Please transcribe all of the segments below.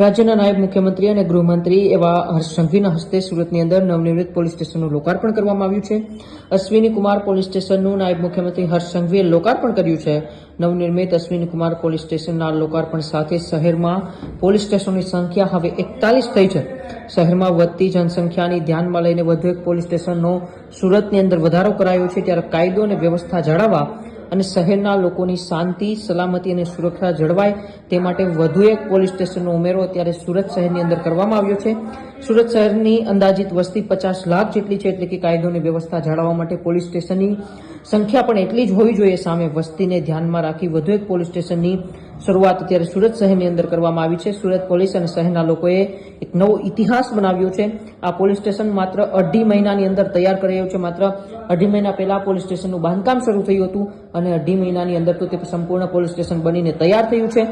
રાજ્યના નાયબ મુખ્યમંત્રી અને ગૃહમંત્રી એવા હર્ષ હસ્તે સુરતની અંદર નવનિર્મિત પોલીસ સ્ટેશનનું લોકાર્પણ કરવામાં આવ્યું છે. અશ્વિની કુમાર પોલીસ સ્ટેશનનું નાયબ મુખ્યમંત્રી હર્ષ લોકાર્પણ કર્યું છે. નવનિર્મિત અશ્વિની કુમાર પોલીસ સ્ટેશનના લોકાર્પણ સાથે શહેરમાં પોલીસ સ્ટેશનની સંખ્યા હવે એકતાલીસ થઈ છે. શહેરમાં વધતી જનસંખ્યાની ધ્યાનમાં લઈને વધુ એક પોલીસ સ્ટેશનનો સુરતની અંદર વધારો કરાયો છે. ત્યારે કાયદો અને વ્યવસ્થા જાળવવા અને શહેરના લોકોની શાંતિ, સલામતી અને સુરક્ષા જળવાય તે માટે વધુ એક પોલીસ સ્ટેશનનો ઉમેરો અત્યારે સુરત શહેરની અંદર કરવામાં આવ્યો છે. સુરત શહેરની અંદાજિત વસ્તી પચાસ લાખ જેટલી છે એટલે કે કાયદો અને વ્યવસ્થા જાળવવા માટે પોલીસ સ્ટેશનની સંખ્યા પણ એટલી જ હોવી જોઈએ સામે વસ્તીને ધ્યાનમાં રાખી વધુ એક પોલીસ સ્ટેશનની શરૂઆત અત્યારે સુરત શહેરની અંદર કરવામાં આવી છે. સુરત પોલીસ અને શહેરના લોકોએ એક નવો ઇતિહાસ બનાવ્યો છે. આ પોલીસ સ્ટેશન માત્ર અઢી મહિનાની અંદર તૈયાર કરાયું છે. માત્ર અઢી મહિના પહેલા પોલીસ સ્ટેશનનું બાંધકામ શરૂ થયું હતું અને અઢી મહિનાની અંદર તો તે સંપૂર્ણ પોલીસ સ્ટેશન બનીને તૈયાર થયું છે.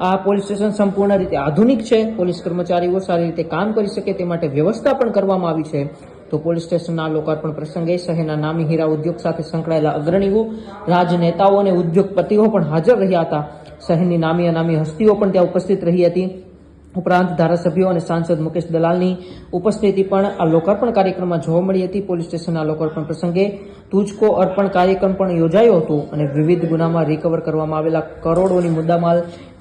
આ પોલીસ સ્ટેશન સંપૂર્ણ રીતે આધુનિક છે. પોલીસ કર્મચારીઓ સારી રીતે કામ કરી શકે તે માટે વ્યવસ્થા પણ કરવામાં આવી છે. તો પોલીસ સ્ટેશનના લોકાર્પણ પ્રસંગે શહેરના નામી હીરા ઉદ્યોગ સાથે સંકળાયેલા અગ્રણીઓ, રાજનેતાઓ અને ઉદ્યોગપતિઓ પણ હાજર રહ્યા હતા. શહેરની નામી અનામી હસ્તીઓ પણ ત્યાં ઉપસ્થિત રહી હતી. ઉપરાંત ધારાસભ્યો અને સાંસદ મુકેશ દલાલની ઉપસ્થિતિ પણ આ લોકાર્પણ કાર્યક્રમમાં જોવા મળી હતી. પોલીસ સ્ટેશનના લોકાર્પણ પ્રસંગે તુજકો અર્પણ કાર્યક્રમ પણ યોજાયો હતો અને વિવિધ ગુનામાં રિકવર કરવામાં આવેલા કરોડોની મુદ્દામાલ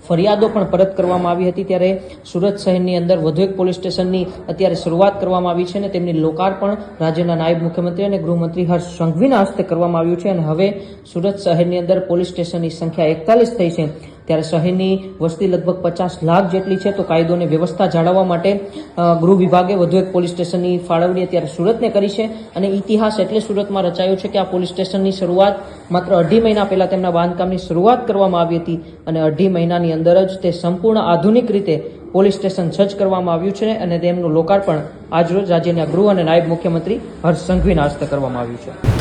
ફરિયાદો પણ પરત કરવામાં આવી હતી ત્યારે સુરત શહેરની અંદર વધુ એક પોલીસ સ્ટેશનની અત્યારે શરૂઆત કરવામાં આવી છે અને તેમની લોકાર્પણ રાજ્યના નાયબ મુખ્યમંત્રી અને ગૃહમંત્રી હર્ષ સંઘવીના હસ્તે કરવામાં આવ્યું છે. અને હવે સુરત શહેરની અંદર પોલીસ સ્ટેશનની સંખ્યા એકતાલીસ થઈ છે. ત્યારે શહેરની વસ્તી લગભગ પચાસ લાખ જેટલી છે, તો કાયદો અને વ્યવસ્થા જાળવવા માટે ગૃહ વિભાગે વધુ એક પોલીસ સ્ટેશનની ફાળવણી અત્યારે સુરતને કરી છે અને ઇતિહાસ એટલે સુરતમાં રચાયો છે કે આ પોલીસ સ્ટેશનની શરૂઆત માત્ર અઢી મહિના પહેલાં તેમના બાંધકામની શરૂઆત કરવામાં આવી હતી અને અઢી મહિનાની અંદર જ તે સંપૂર્ણ આધુનિક રીતે પોલીસ સ્ટેશન સજ્જ કરવામાં આવ્યું છે અને તેમનું લોકાર્પણ આજરોજ રાજ્યના ગૃહ અને નાયબ મુખ્યમંત્રી હર્ષ સંઘવીના હસ્તે કરવામાં આવ્યું છે.